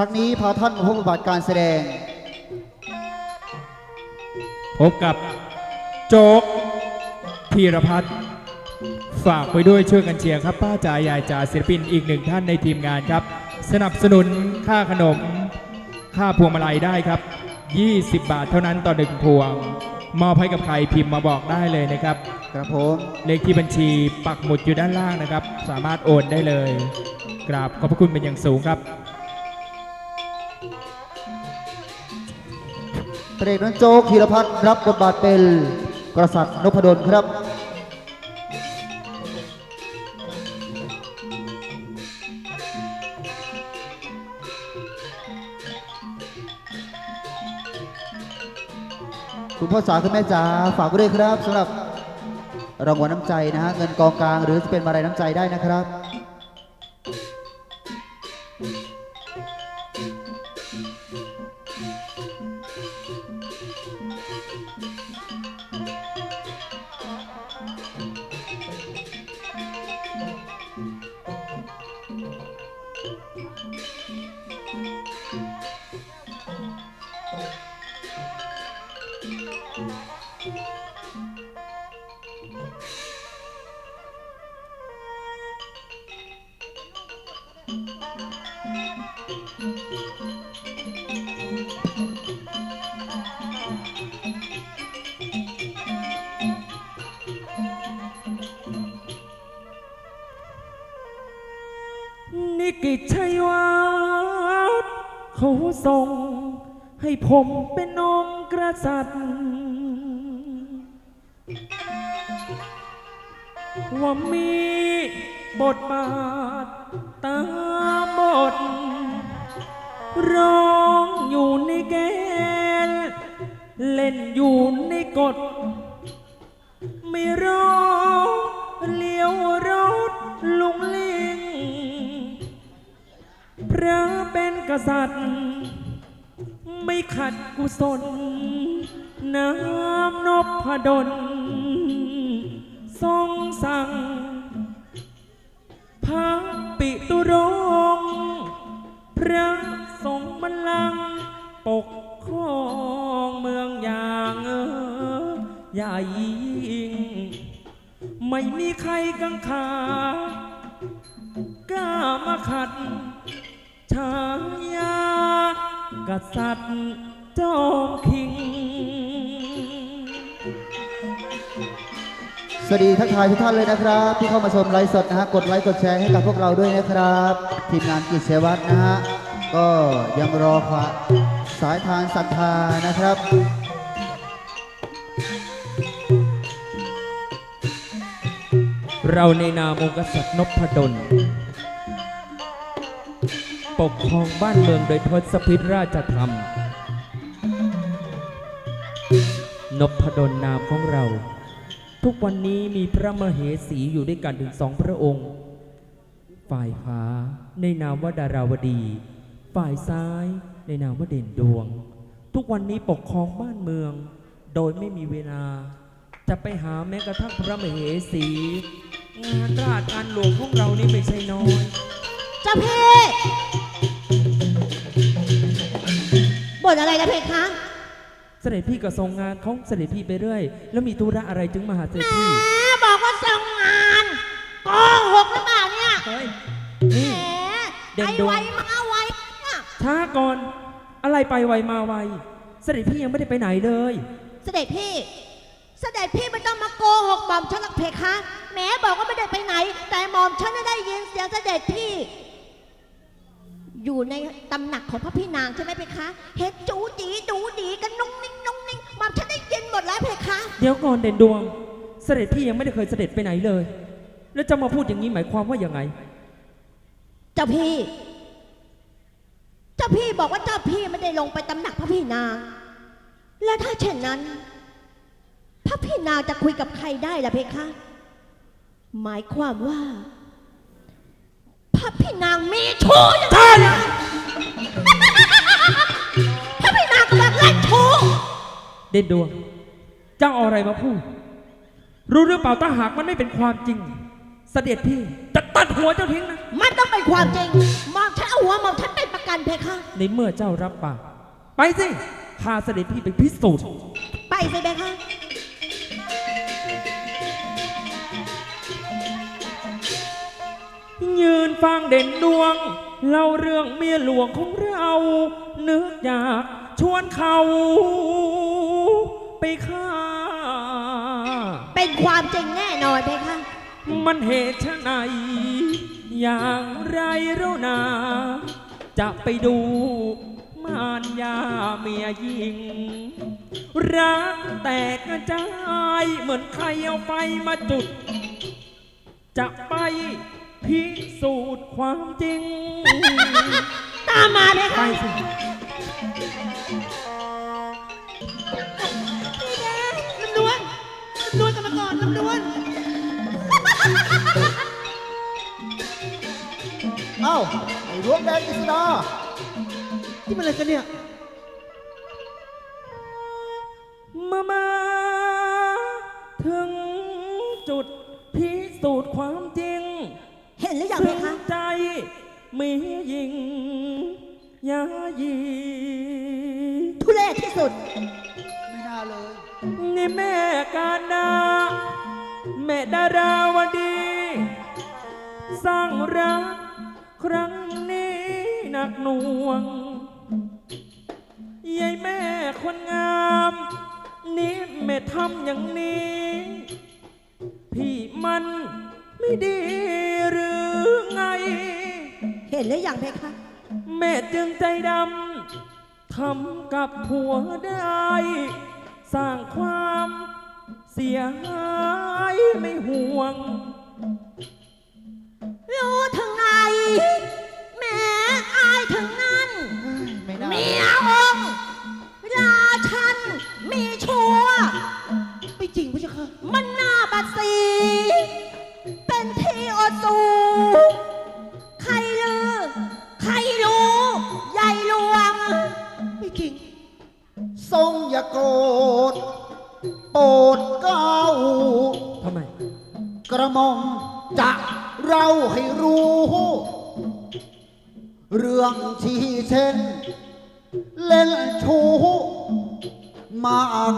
ฉากนี้พาท่านมาพบบทบาทการแสดง พบกับโจ๊กพีรพัฒน์ฝากไว้ด้วยช่วยกันเชียร์ครับ ป้าจ๋ายายจ๋าศิลปินอีกหนึ่งท่านในทีมงานครับ สนับสนุนค่าขนม ค่าพวงมาลัยได้ครับ 20 บาทเท่านั้นต่อหนึ่งพวง มอบให้กับใครพิมพ์มาบอกได้เลยนะครับ ครับผมเลขที่บัญชีปักหมุดอยู่ด้านล่างนะครับ สามารถโอนได้เลย กราบขอบพระคุณเป็นอย่างสูงครับ พระเอกน้องโจ๊กธีรพัฒน์รับบทบาทเป็นกษัตริย์นพดลครับคุณพ่อจ๋าคุณแม่จ๋าฝากไว้ด้วยครับสำหรับรางวัลน้ำใจนะฮะเงินกองกลางหรือจะเป็นมาลัยน้ำใจได้นะครับ ผมเป็นองค์กษัตริย์ ว่ามีบทบาทตามบท ร้องอยู่ในแกนเล่นอยู่ในกฎ ไม่ร้องเลี้ยวรถลุงลิงพระเป็นกษัตริย์ ไม่ขัดกุศล น้ำนพดล ทรงสั่งพระปิตุรงพระทรงบัลลังปกครองเมืองอย่างเออใหญ่ยิ่งไม่มีใครกังขากล้ามาขัดชายา กษัตริย์จอมคิง สวัสดีทักทายทุกท่านเลยนะครับ ที่เข้ามาชมไลฟ์สดนะฮะกดไลค์กดแชร์ให้กับพวกเราด้วยนะครับ ทีมงานกิจเสวัตนะฮะก็ยังรอขวาสายทานศรัทธานะครับเราในนามองค์กษัตริย์นพดล ปกครองบ้านเมืองโดยทศพิธราชธรรม นพดลนามของเรา ทุกวันนี้มีพระมเหสีอยู่ด้วยกันถึงสองพระองค์ ฝ่ายขวาในนามว่าดาราวดี ฝ่ายซ้ายในนามว่าเด่นดวง ทุกวันนี้ปกครองบ้านเมือง โดยไม่มีเวลา จะไปหาแม้กระทั่งพระมเหสีงานราชการหลวงของเรานี่ไม่ใช่น้อย เจ้าพี่ บ่นอะไรนะเพคะเสด็จพี่ก็ทรงงานของเสด็จพี่ไปเรื่อย แล้วมีธุระอะไรจึงมาหาเสด็จแหพี่มบอกว่าส่งงานโกหกหรือเปล่าเนี่ยเฮ้ยแหนี่มเด่นไอดวง ไวมาไวเนี่ยช้าก่อน อะไรไปไวมาไว เสด็จพี่ยังไม่ได้ไปไหนเลย เสด็จพี่ เสด็จพี่ไม่ต้องมาโกหกหม่อมฉันหรอกเพคะแหมบอกว่าไม่ได้ไปไหน แต่หม่อมฉันน่ะได้ยินเสียงเสด็จพี่ อยู่ในตำหนักของพระพี่นางใช่ไหมเพคะ เห็นจูจีดูดีกันนุ่งนิ่งนุ่งนิ่งหม่อมฉันได้ยินหมดแล้วเพคะเดี๋ยวก่อนเด่นดวง เสด็จพี่ยังไม่ได้เคยเสด็จไปไหนเลย แล้วจะมาพูดอย่างนี้หมายความว่ายังไง เจ้าพี่ เจ้าพี่บอกว่าเจ้าพี่ไม่ได้ลงไปตำหนักพระพี่นาง และถ้าเช่นนั้น พระพี่นางจะคุยกับใครได้ล่ะเพคะ หมายความว่า พระพี่นางมีชู้อยู่ใช่พระพี่นางกำลังเล่นชู้เด่นดวง เจ้าเอาอะไรมาพูด รู้หรือเปล่าถ้าหากมันไม่เป็นความจริง เสด็จพี่จะตัดหัวเจ้าทิ้งนะ มันต้องเป็นความจริงหมอมฉันเอาหัวหมอมฉันเป็นประกันกันเพคะ ในเมื่อเจ้ารับปาก ไปสิ พาเสด็จพี่ไปพิสูจน์ ไปสิเพคะ ยืนฟังเด่นดวงเล่าเรื่องเมียหลวงของเรานึกอยากชวนเขาไปฆ่า เป็นความจริงแน่นอนเพคะ มันเหตุไฉนอย่างไรเรานา จะไปดูมารยาเมียยิง รักแตกกระจายเหมือนใครเอาไฟมาจุด จะไป พิสูจน์ความจริง ตามมาเพไปคะสิลำดวนลำดวนกันมาก่อนลำดวนเอ้าไอ้หลวงแดงกฤษดาที่มันอะไรกันเนี่ย มียิงยายี ทุเรศที่สุด ไม่น่าเลย นี่แม่การดาแม่ดาราวดี สร้างรักครั้งนี้หนักหน่วงยายแม่คนงาม นี่แม่ทำอย่างนี้ พี่มันไม่ดีหรือไงเห็นหรือยังเพคะ แม่จึงใจดำทำกับผัวได้ สร้างความเสียหายไม่ห่วง รู้ถึงไงแม่อายถึงนั่นไม่น่าเมียองค์ราชันมีชัวร์ไม่จริงพี่เจ้าค่ะ มันหน้าบัดสี เป็นที่อดสูใไม่จริงทรงอย่าโกรธโปรดเกล้าทำไม กระหม่อมจะเล่าให้รู้ เรื่องที่เช่น เล่นชูมาก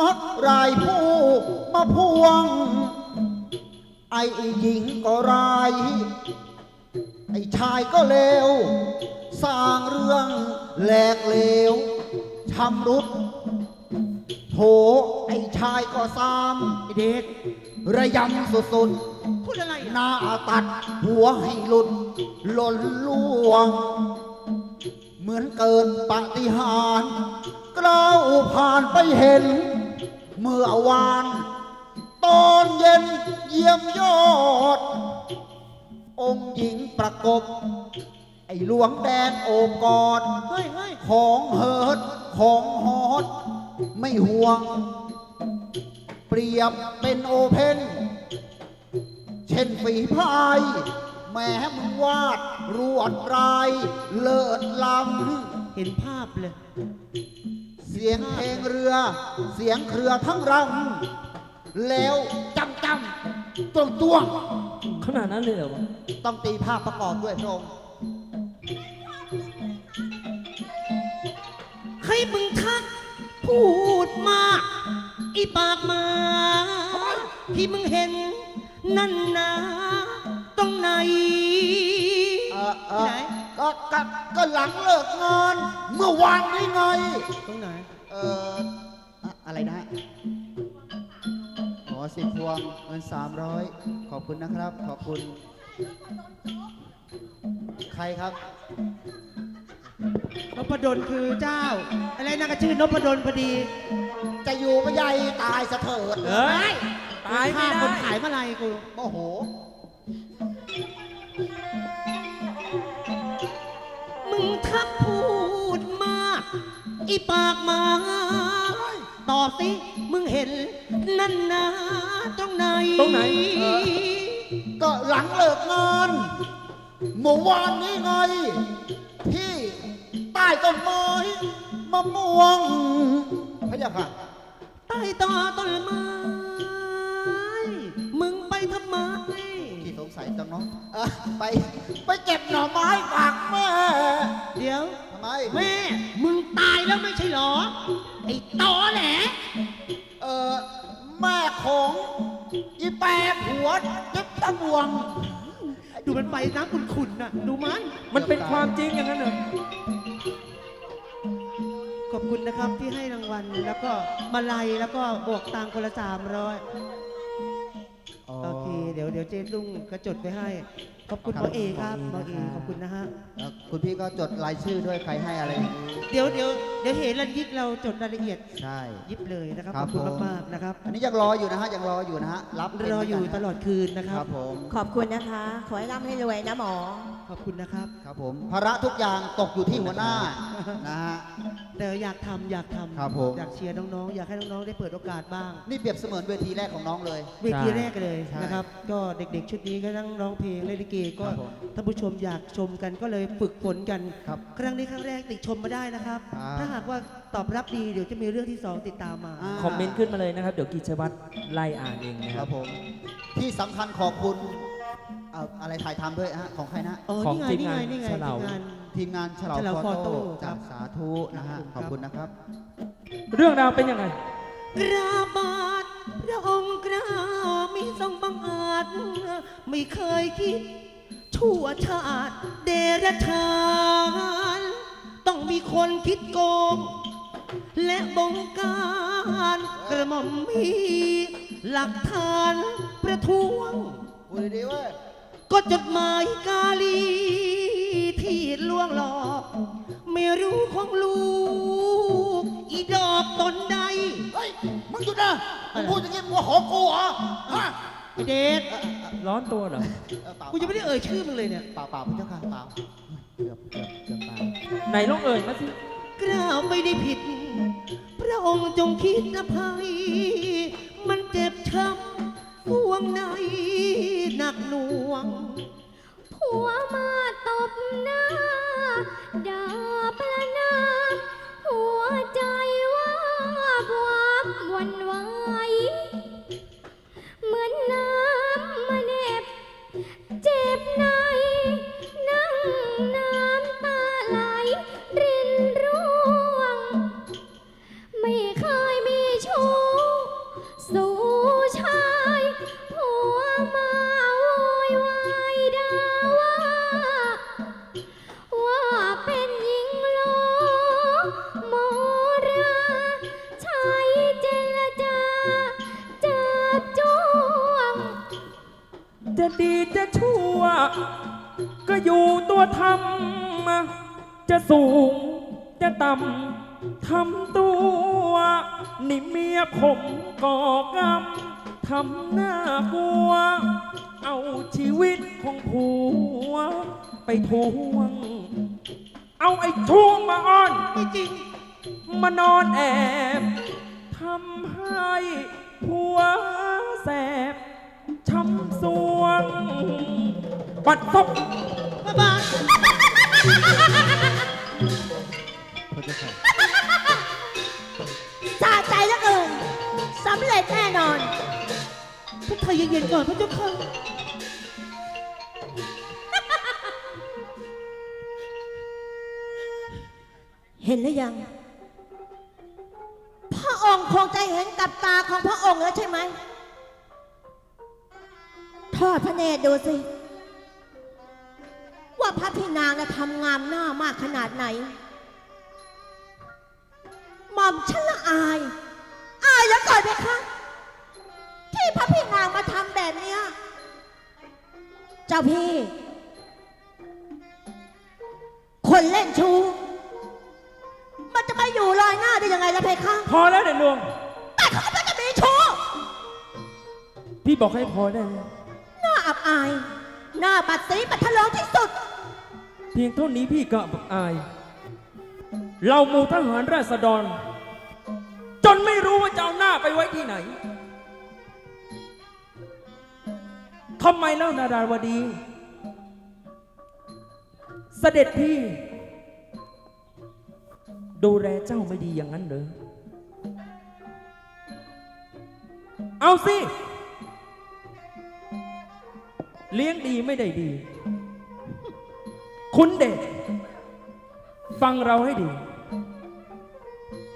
มักรายผู้มาพวง ไอ้หญิงก็ร้าย ไอ้ชายก็เลว สร้างเรื่องแหลกเลวชำรุดโถไอ้ชายก็ซ้ำไอ้เด็ก ระยำสุดๆพูดอะไรหน้าตัดหัวให้หลุดหล่นล่วง เหมือนเกินปาฏิหาริย์กล้าวผ่านไปเห็น เมื่อวาน ตอนเย็นเยี่ยมยอด องค์หญิงประกบ ไอ้หลวงแดงโอบกอดเฮ้ยเฮ้ยของเหิดของฮอดไม่ห่วง เปรียบเป็นโอเพนเช่นฝีพายแม้มึงวาดรวดราย เลิศลำเห็นภาพเลยเสียงเพลงเรือ เสียงเครือทั้งรำแล้วจำจำตวงตวงขนาดนั้นเลยเหรอวะ ต้องตีภาพประกอบด้วยพระองค์ มึงทัก พูดมากอีปากหมา ที่มึงเห็น นั่นนะตรงไหน เออเออไหน ก็ก็ก็หลังเลิกงานเมื่อวานนี้ไง ตรงไหน เอออะอะไรนะฮะอ๋อสิบพวงเงินสามร้อยขอบคุณนะครับ ขอบคุณ ใครครับ นพดลคือเจ้า อะไรนะก็ชื่อนพดลพอดี จะอยู่ไม่ใหญ่ตายสะเถิดเอ้ยตายไม่ฆ่คนได้ขายมาลายกูโมโห มึงทักพูดมากอีปากหมา ตอบสิ มึงเห็น นั่นนะตรงไหนตรงไหนเออ ก็หลังเลิกงานเมื่อวานนี้ไงที่ใต้ต้นไม้มะม่วงพระเจ้าค่ะใต้ต่อต้นไม้ มึงไปทำไม ที่สงสัยจังเนาะเออไปไปเก็บหน่อไม้ฝากแม่เดี๋ยว ทำไมแม่ มึงตายแล้วไม่ใช่เหรอ ไอ้ตอแหลเออแม่ของอีแปรผัวเจ็บตะบวง ดูมันไปน้ำขุ่นๆน่ะ ดูมัน มันเป็นความจริงอย่างนั้นเหรอ ขอบคุณนะครับที่ให้รางวัลแล้วก็มาลัยแล้วก็บวกตังค์คนละสามร้อยโอเค เดี๋ยวเดี๋ยวเจ๊ลุงก็จดไปให้ ขอบคุณหมอเอครับหมอเอขอบคุณนะฮะ แล้ว คุณพี่ก็จดรายชื่อด้วยใครให้อะไรอย่างนี้เดี๋ยวเดี๋ยวเดี๋ยวเห็นรันยิกเราจดรายละเอียด ใช่ ยิบเลยนะครับคขรัอบบคุณผม มากๆนะครับอันนี้ยังรออยู่นะฮะยังรออยู่นะฮะรับเป็นรออยู่เหมืนตกันนะลอดคืนนะคครัรับบผม ขอบคุณนะคะ ขอให้ร่ำให้รวยนะหมอ ขอบคุณนะครับ ครับผมภาระทุกอย่างตกอยู่ที่หัวหน้านะฮะ แต่อยากทำอยากทำครับผม อยากเชียร์น้องๆ อยากให้น้องๆ ได้เปิดโอกาสบ้างนี่เปรียบเสมือนเวทีแรกของน้องเลย เวทีแรกเลยใช่นะครับ ก็เด็กๆ ชุดนี้ก็นั่งร้องเพลงเล่นลิเกก็ครับผม ท่านผู้ชมอยากชมกันก็เลยฝึกฝนกัน ครับ ครั้งนี้ครั้งแรกติดชมมาได้นะครับครับถ้าหากว่าตอบรับดีเดี๋ยวจะมีเรื่องที่สองติดตามมา อ่า คอมเมนต์ขึ้นมาเลยนะครับ เดี๋ยวกิจวัตรไล่อ่านเองนะคครัรับบ ผมที่สำคัญขอบคุณเอาอะไรถ่ายทำด้วยฮะของใครนะ อ๋อ ของนี่ไง ทีมนี่ไง งานนี่ไงเฉลาทีมงาน ทีมงานฉลาฉลาวฟอโต้ Photo จาครักบสาธุนะฮะครับขอบคุณนะครับ เรื่องราวเป็นยังไง กราบาทพระองค์กล้ามีทรงบังอาจ ไม่เคยคิด ชั่วชาติเดรัจฉานต้องมีคนคิดโกง และบงการกระหม่อมมีหลักฐานประท้วง พูดดีๆเว้ยก็จดหมายกาลีที่ลวงหลอก ไม่รู้ของลูก อีดอกตนใด เฮ้ย มึงหยุดนะมึงพูดอย่างนี้มึงว่าหอกูเหรอฮะ ไอเดชเออเออเออร้อนตัวเหรอ เออเปล่ากูยังไม่ได้เอ่ยชื่อมึงเลยเนี่ย เปล่าเปล่าพระเจ้าค่ะเปล่าเกือบเกือบเกือบตายไหนลองเอ่ยมาสิ กล้าวไม่ได้ผิด พระองค์จงคิดอภัย มันเจ็บช้ำห่วงในหนักหน่วง ผัวมาตบหน้าด่าป จะสูงจะต่ำทำตัว นี่เมียผมก่อกรรมทำหน้ากลัว เอาชีวิตของผัว ไปทวง เอาไอ้ช่วงมาอ้อนไม่จริง มานอนแอบทำให้ผัวแสบช้ำสวงบัดซบบ้าบา พระเจ้าค่ะสาใจเหลือเกินสำเร็จแน่นอนพระไทยเย็นๆก่อนพระเจ้าค่ะเห็นหรือยัง พระองค์คงจะเห็นกับตาของพระองค์แล้วใช่ไหม ทอดพระเนตรดูสิ ว่าพระพี่นางนะทำงามหน้ามากขนาดไหนหม่อมฉันละอาย อายแล้วก่อนไหมคะที่พระพี่นางมาทำแบบเนี้ยเจ้าพี่ คนเล่นชู้มันจะไปอยู่ลอยหน้าได้ยังไงล่ะเพคะพอแล้วเด่นดวงแต่เขาก็จะมีชู้พี่บอกให้พอได้แล้วหน้าอับอาย หน้าบัดสีบัดทะลองที่สุด เพียงเท่านี้พี่ก็อับอาย เราหมู่ทหารราษฎร จนไม่รู้ว่าจะเอาหน้าไปไว้ที่ไหนทำไมเล่านาดาวดี เสด็จพี่ ดูแลเจ้าไม่ดีอย่างนั้นเหรอเอาสิ เลี้ยงดีไม่ได้ดี คุณเดชฟังเราให้ดี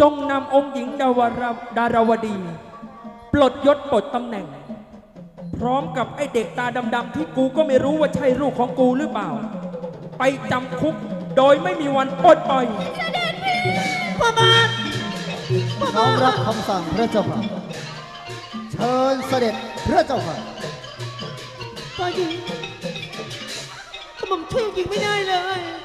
จงนำองค์หญิงดาวรดาราวดี ปลดยศปลดตำแหน่ง พร้อมกับไอเด็กตาดำๆที่กูก็ไม่รู้ว่าใช่ลูกของกูหรือเปล่า ไปจำคุกโดยไม่มีวันปลดปล่อยพระบาทพระน้อบางรับคำสั่งพระเจ้าค่ะ เชิญเสด็จพระเจ้าค่ะฝ่ายหญิง กระหม่อมช่วยหญิงไม่ได้เลย